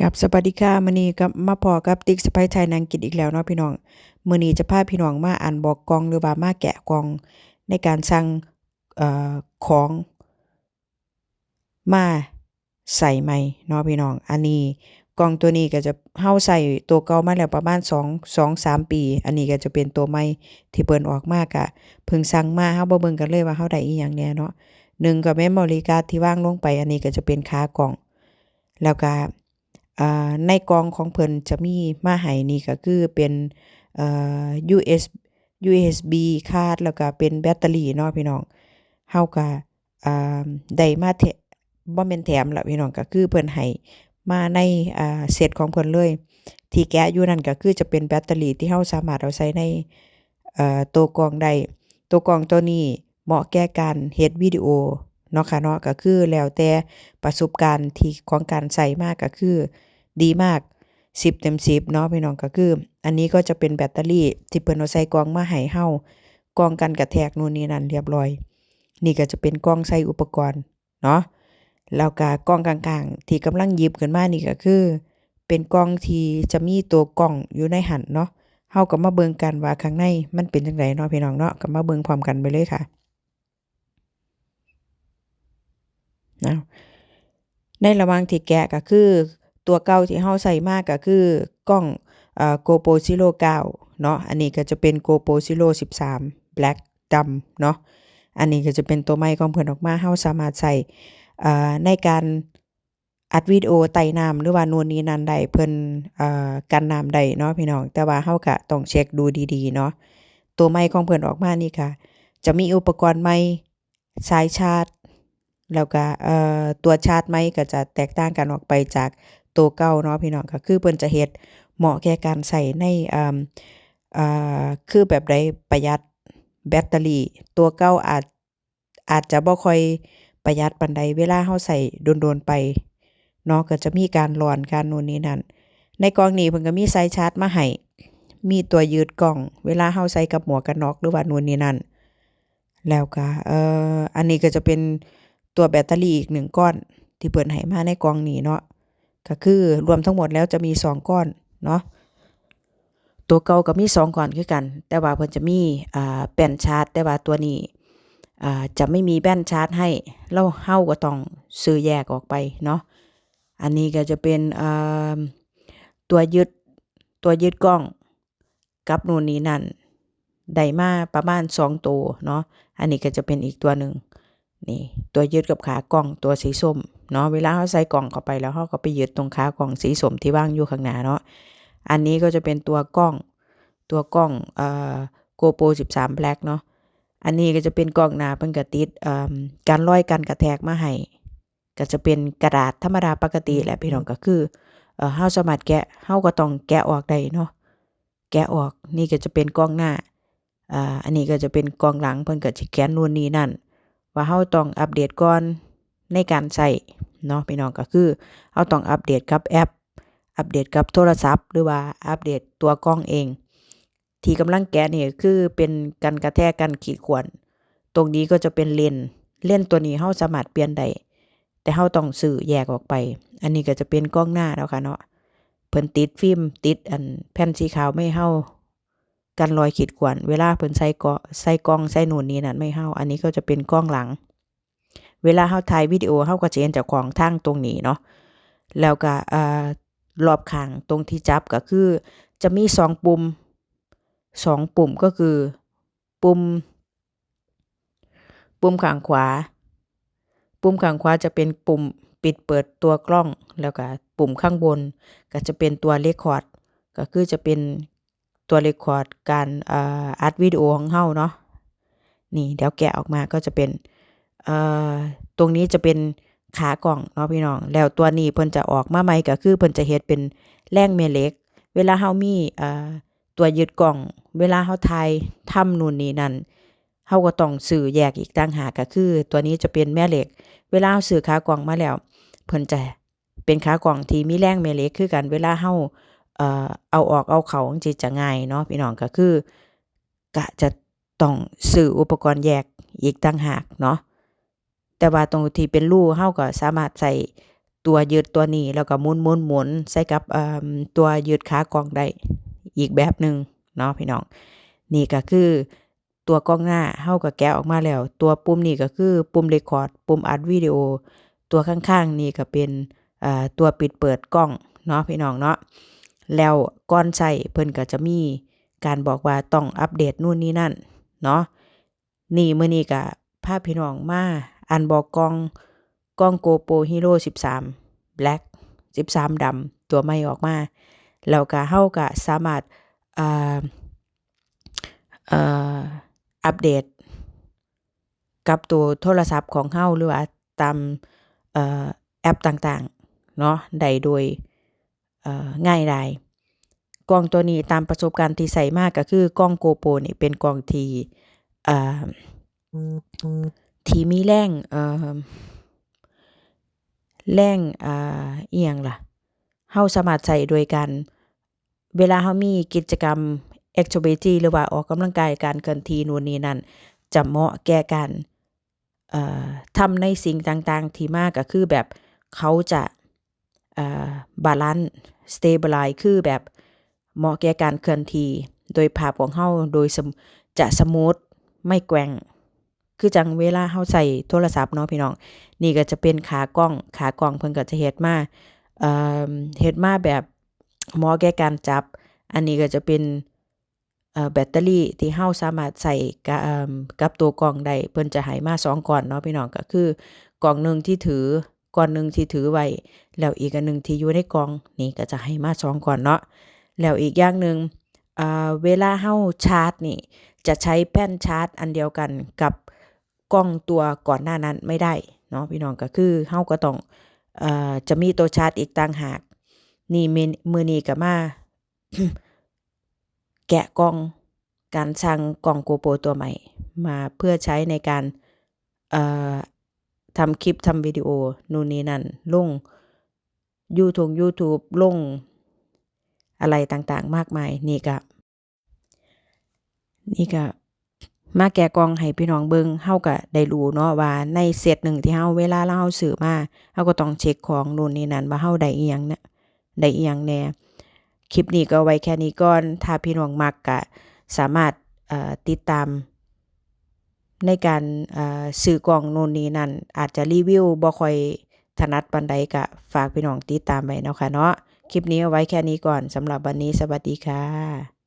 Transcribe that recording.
กับสวัสดีค่ะมื้อนี้กับมาพอกับติ๊กสไปไทยนางกินอีกแล้วเนาะพี่น้องมื้อนี้จะพาพี่น้องมาอ่านบอกกองหรือว่ามาแกะกองในการสั่งเอ่อของมาใส่ใหม่เนาะพี่น้อง อันนี้กองตัวนี้ก็จะเฮาใส่ตัวเก่ามาแล้วประมาณ2 2 3ปี อันนี้ก็จะเป็นตัวใหม่ที่เปิ้นออกมากะเพิ่งสั่งมาเฮาบ่เบิ่งกันเลยว่าเฮาได้อีหยังแน่เนาะหนึ่งก็เมมโมรีการ์ดที่ว่างลงไป อันนี้ก็จะเป็นขากล่อง แล้วก็ ในกล่องของเพิ่นจะมีมาให้นี่ก็คือเป็นเอ่อ US USB คาร์ดแล้วก็เป็นแบตเตอรี่เนาะพี่น้องเฮาก็อ่าได้มาแถบ่แม่นแถมละพี่น้องก็คือเพิ่นให้มาในอ่าเซตของเพิ่นเลย ที่แกะอยู่นั่นก็คือจะเป็นแบตเตอรี่ที่เฮาสามารถเอาใส่ในเอ่อตัวกล่องได้ตัวกล่องตัวนี้เหมาะแก่การเฮ็ดวิดีโอ เนาะค่ะเนาะก็คือแล้วแต่ประสบการณ์ที่ของการใส่มากก็คือ ดีมาก 10 เต็ม 10 เนาะพี่น้องก็คือ อันนี้ก็จะเป็นแบตเตอรี่ที่เพิ่นเอาใส่กล่องมาให้เฮากล่องกันกระแทกนู่นนี่นั่นเรียบร้อย นี่ก็จะเป็นกล่องใส่อุปกรณ์เนาะแล้วก็กล่องกลางๆ ที่กำลังหยิบขึ้นมานี่ก็คือ เป็นกล่องที่จะมีตัวกล่องอยู่ในหันเนาะเฮาก็มาเบิ่งกันว่าข้างในมันเป็นจังไดเนาะพี่น้องเนาะก็มาเบิ่งพร้อมกันไปเลยค่ะ นะในระหว่างที่แกะก็คือตัวเก่าที่เฮาใส่มากก็คือกล้องเอ่อ GoPro Zero 9เนาะอันนี้ก็จะเป็น GoPro Zero 13 Black ดำเนาะอันนี้ก็จะเป็นตัวใหม่ของเพิ่นออกมาเฮาสามารถใส่อ่าในการอัดวิดีโอไต่น้ำหรือว่านูนนี่นั่นไดเพิ่นอ่ากันน้ำไดเนาะพี่น้อง แต่ว่าเฮาก็ต้องเช็คดูดีๆเนาะตัวใหม่ของเพิ่นออกมานี่ค่ะ จะมีอุปกรณ์ใหม่สายชาร์จ แล้วก็เอ่อตัวชาร์จใหม่ก็จะแตกต่างกันออกไปจากตัวเก่าเนาะพี่น้องก็คือเพิ่นจะเฮ็ดเหมาะแก่การใส่ในอ่าอ่าคือแบบใดประหยัดแบตเตอรี่ ตัวเก่าอาจอาจจะบ่ค่อยประหยัดปานใดเวลาเฮาใส่โดนๆไปเนาะก็จะมีการร้อนการนู่นนี่นั่นในกล่องนี้เพิ่นก็มีสายชาร์จมาให้มีตัวยืดกล่อง เวลาเฮาใส่กับหมวกกันน็อกหรือว่านู่นนี่นั่นแล้วก็เอ่ออันนี้ก็จะเป็น ตัวแบตเตอรี่อีก1ก้อน ที่เพิ่นให้มาในกล่องนี้เนาะก็คือรวมทั้งหมดแล้วจะมี2ก้อนเนาะตัวเก่าก็มี2ก้อนคือกัน แต่ว่าเพิ่นจะมีอ่าแป้นชาร์จ แต่ว่าตัวนี้อ่าจะไม่มีแป้นชาร์จให้เราเฮาก็ต้องซื้อแยกออกไปเนาะอันนี้ก็จะเป็นอ่าตัวยึดตัวยึดกล้องกับนู่นนี่นั่นได้มาประมาณ2ตัวเนาะอันนี้ก็จะเป็นอีกตัวหนึ่ง นี่ตัวยึดกับขากล่องตัวสีส้มเนาะเวลาเฮาใส่กล่องเข้าไปแล้วเฮาก็ไปยึดตรงขากล่องสีส้มที่ว่างอยู่ข้างหน้าเนาะอันนี้ก็จะเป็นตัวกล้อง ตัวกล้องเอ่อ GoPro 13 Black เนาะอันนี้ก็จะเป็นกล้องหน้าเพิ่นก็ติดเอ่อการลอยกันกระแทกมาให้ก็จะเป็นกระดาษธรรมดาปกติแหละพี่น้องก็คือเอ่อเฮาสามารถแกะเฮาก็ต้องแกะออกได้เนาะแกะออกนี่ก็จะเป็นกล้องหน้าอ่าอันนี้ก็จะเป็นกล้องหลังเพิ่นก็สิแกนนู่นนี่นั่น ว่าเฮาต้องอัปเดตก่อนในการใช้เนาะพี่น้องก็คือเฮาต้องอัปเดตกับแอป อัปเดตกับโทรศัพท์ หรือว่าอัปเดตตัวกล้องเอง ที่กำลังแกะนี่คือเป็นกันกระแทกกันขีดข่วน ตรงนี้ก็จะเป็นเลนเลนตัวนี้เฮาสามารถเปลี่ยนได้แต่เฮาต้องซื้อแยกออกไป อันนี้ก็จะเป็นกล้องหน้าแล้วค่ะเนาะเพิ่นติดฟิล์มติดอันแผ่นสีขาวไม่เฮา กันรอยขีดข่วน เวลาเพิ่นใส่กใส่กล้องใส่นูนนี่นั่นไม่เฮาอันนี้ก็จะเป็นกล้องหลัง เวลาเฮาถ่ายวิดีโอเฮาก็จะเห็นจ้าของทางตรงนี้เนาะแล้วก็อ่ารอบข้างตรงที่จับก็คือ จะมี2ปุ่ม2ปุ่มก็คือ ปุ่ม ปุ่มข้างขวา ปุ่มข้างขวาจะเป็นปุ่มปิดเปิดตัวกล้องแล้วก็ปุ่มข้างบน ก็จะเป็นตัวเรคคอร์ดก็คือจะเป็น ตัวเรคคอร์ดการอัดวิดีโอของเฮาเนาะนี่เดี๋ยวแกะออกมาก็จะเป็นตรงนี้จะเป็นขากล่องเนาะพี่น้อง แล้วตัวนี้เพิ่นจะออกมาใหม่ก็คือเพิ่นจะเฮ็ดเป็นแรงแม่เล็ก เวลาเฮามีตัวยึดกล่อง เวลาเฮาถ่ายทำนู่นนี่นั่นเฮาก็ต้องซื้อแยกอีกต่างหากก็คือ ตัวนี้จะเป็นแม่เหล็ก เวลาเฮาซื้อขากล่องมาแล้ว เพิ่นจะเป็นขากล่องที่มีแรงแม่เล็กคือกันเวลาเฮา เอาออกเอาเขาจังซี่จะง่ายเนาะพี่น้องก็คือก็จะต้องซื้ออุปกรณ์แยกอีกต่างหากเนาะแต่ว่าตรงที่เป็นรูเฮาก็สามารถใส่ตัวยึดตัวนี้แล้วก็หมุนหมุนหมุนใส่กับตัวยึดขากองได้อีกแบบหนึ่งเนาะพี่น้อง นี่ก็คือตัวกล้องหน้าเฮาก็แกะออกมาแล้ว ตัวปุ่มนี่ก็คือปุ่มเรคคอร์ดปุ่มอัดวิดีโอ ตัวข้างๆนี่ก็เป็นตัวปิดเปิดกล้องเนาะพี่น้องเนาะ แล้วก่อนใช้เพิ่นก็จะมีการบอกว่าต้องอัปเดตนู่นนี่นั่นเนาะนี่มื้อนี้ก็พาพี่น้องมาอันบอกกล้องกล้อง GoPro Hero 13 Black 13ดำตัวใหม่ออกมา แล้วก็เฮาก็สามารถอ่าอ่าอัปเดต กับตัวโทรศัพท์ของเฮาหรือว่าตามอแอปต่างๆเนาะได้โดย ง่ายดายกล้องตัวนี้ตามประสบการณ์ที่ใช้มาก็คือกล้อง GoPro นี่เป็นกล้องที่อ่าที่มีแรงเอ่อแรงอ่าอิหยังล่ะเฮาสามารถใช้โดยการเวลาเฮามีกิจกรรม activity หรือว่าออกกำลังกายการเคลื่อนที่นู่นนี่นั่นจะเหมาะแก่การเอ่อทำในสิ่งต่างๆ ที่มาก็คือแบบเขาจะอ่าบาลันซ์ stabilize คือแบบเหมาะแก่การเคลื่อนที่ โดยภาพของเฮาโดยจะสมูทไม่แกว่ง คือจังเวลาเฮาใช้โทรศัพท์เนาะพี่น้อง นี่ก็จะเป็นขากล้อง ขากล้องเพิ่นก็จะเฮ็ดมาเอ่อเฮ็ดมาแบบเหมาะแก่การจับ อันนี้ก็จะเป็นเอ่อแบตเตอรี่ที่เฮาสามารถใส่กับตัวกล้องได้เพิ่นจะให้มา2ก้อนเนาะพี่น้องก็คือกล่องหนึ่งที่ถือ ก้อนหนึ่งที่ถือไว้แล้วอีกอันหนึ่งที่อยู่ในกล่องนี่ก็จะให้มา2ก้อนเนาะแล้วอีกอย่างหนึ่งเวลาเฮาชาร์จนี่ จะใช้แป้นชาร์จอันเดียวกันกับกล้องตัวก่อนหน้านั้นไม่ได้เนาะพี่น้องก็คือเฮาก็ต้องเอ่อจะมีตัวชาร์จอีกต่างหาก นี่เมนมือนี้ก็มาแกะกล้องการสั่งกล้อง GoPro ตัวใหม่ มาเพื่อใช้ในการเอ่อ ทำคลิปทำวิดีโอนู่นนี่นั่นลงยูทงยูทูบลงอะไรต่างๆ มากมาย นี่ก็นี่ก็มาแกะกองให้พี่น้องเบิงเฮาก็ได้รู้เนาะว่าในเซตหนึ่งที่เฮาเวลาเราซื้อมาเฮาก็ต้องเช็กของนู่นนี่นั่นว่าเฮาได้อิหยังเนี่ยได้อิหยังแน่คลิปนี้ก็ไว้แค่นี้ก่อนถ้าพี่น้องมักก็สามารถติดตาม ในการสื่อกล่องโน่นนี่นั่นอาจจะรีวิวบ่ค่อยถนัดปันใดก็ฝากพี่น้องติดตามไว้เนาะค่ะเนาะคลิปนี้เอาไว้แค่นี้ก่อนสำหรับวันนี้สวัสดีค่ะ